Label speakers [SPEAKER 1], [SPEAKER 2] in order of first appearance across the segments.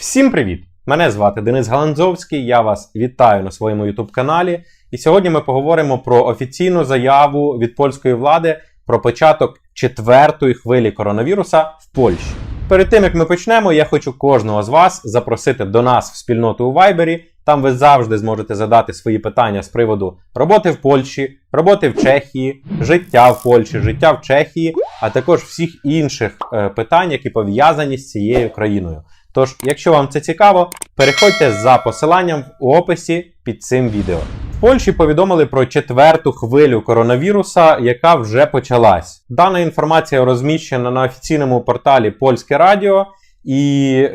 [SPEAKER 1] Всім привіт! Мене звати Денис Галанзовський. Я вас вітаю на своєму YouTube каналі. І сьогодні ми поговоримо про офіційну заяву від польської влади про початок четвертої хвилі коронавіруса в Польщі. Перед тим як ми почнемо, я хочу кожного з вас запросити до нас в спільноту у Вайбері. Там ви завжди зможете задати свої питання з приводу роботи в Польщі, роботи в Чехії, життя в Польщі, життя в Чехії, а також всіх інших е, питань, які пов'язані з цією країною. Тож, якщо вам це цікаво, переходьте за посиланням в описі під цим відео. В Польщі повідомили про четверту хвилю коронавіруса, яка вже почалась. Дана інформація розміщена на офіційному порталі Польське Радіо, і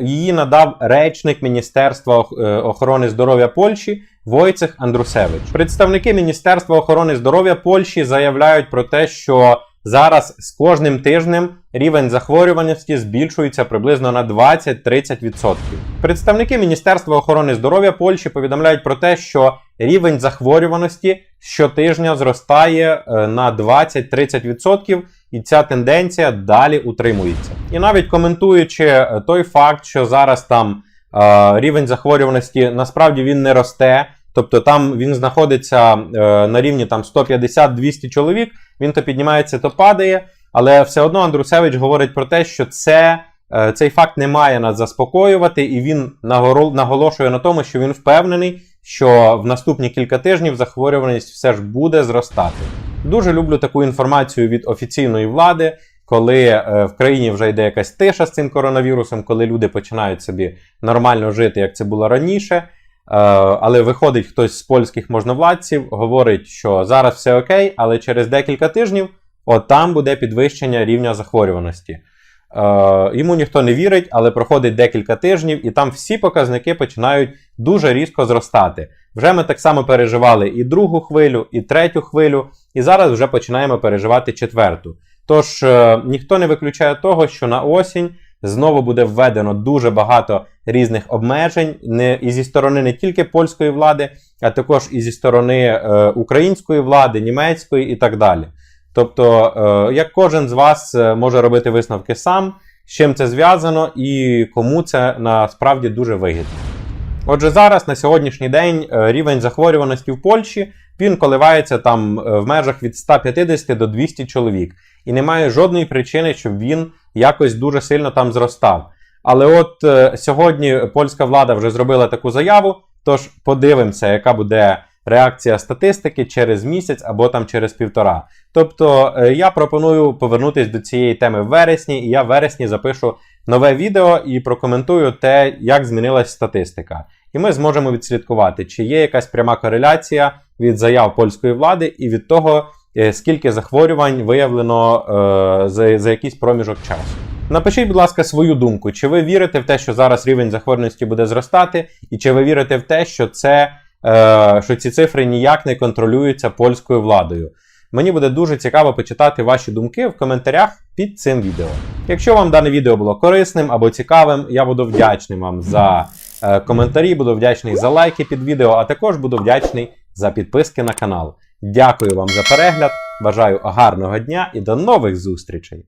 [SPEAKER 1] її надав речник Міністерства е, охорони здоров'я Польщі Войцех Андрусевич. Представники Міністерства охорони здоров'я Польщі заявляють про те, що зараз з кожним тижнем рівень захворюваності збільшується приблизно на 20-30%. Представники Міністерства охорони здоров'я Польщі повідомляють про те, що рівень захворюваності щотижня зростає е, на 20-30%, і ця тенденція далі утримується. І навіть коментуючи е, той факт, що зараз там е, рівень захворюваності насправді він не росте. Тобто там він знаходиться е, на рівні там 150-200 чоловік, він то піднімається, то падає. Але все одно Андрусевич говорить про те, що це, е, цей факт не має нас заспокоювати, і він наголошує на тому, що він впевнений, що в наступні кілька тижнів захворюваність все ж буде зростати. Дуже люблю таку інформацію від офіційної влади, коли е, в країні вже йде якась тиша з цим коронавірусом, коли люди починають собі нормально жити, як це було раніше. Е, Але виходить хтось з польських можновладців, говорить, що зараз все окей, але через декілька тижнів от там буде підвищення рівня захворюваності. Е, Йому ніхто не вірить, але проходить декілька тижнів, і там всі показники починають дуже різко зростати. Вже ми так само переживали і другу хвилю, і третю хвилю, і зараз вже починаємо переживати четверту. Тож е, ніхто не виключає того, що на осінь знову буде введено дуже багато різних обмежень, не і зі сторони не тільки польської влади, а також і зі сторони е, української влади, німецької і так далі. Тобто, е, як кожен з вас е, може робити висновки сам, з чим це зв'язано і кому це насправді дуже вигідно. Отже, зараз на сьогоднішній день е, рівень захворюваності в Польщі він коливається там е, в межах від 150 до 200 чоловік, і немає жодної причини, щоб він якось дуже сильно там зростав. Але от е, сьогодні польська влада вже зробила таку заяву. Тож подивимося, яка буде реакція статистики через місяць або там через півтора. Тобто е, я пропоную повернутися до цієї теми в вересні, і я в вересні запишу нове відео і прокоментую те, як змінилась статистика. І ми зможемо відслідкувати, чи є якась пряма кореляція від заяв польської влади і від того, скільки захворювань виявлено е, за, за якийсь проміжок часу. Напишіть, будь ласка, свою думку, чи ви вірите в те, що зараз рівень захворюваності буде зростати, і чи ви вірите в те, що це, е, що ці цифри ніяк не контролюються польською владою. Мені буде дуже цікаво почитати ваші думки в коментарях під цим відео. Якщо вам дане відео було корисним або цікавим, я буду вдячний вам за е, коментарі, буду вдячний за лайки під відео, а також буду вдячний за підписки на канал. Дякую вам за перегляд, бажаю гарного дня і до нових зустрічей!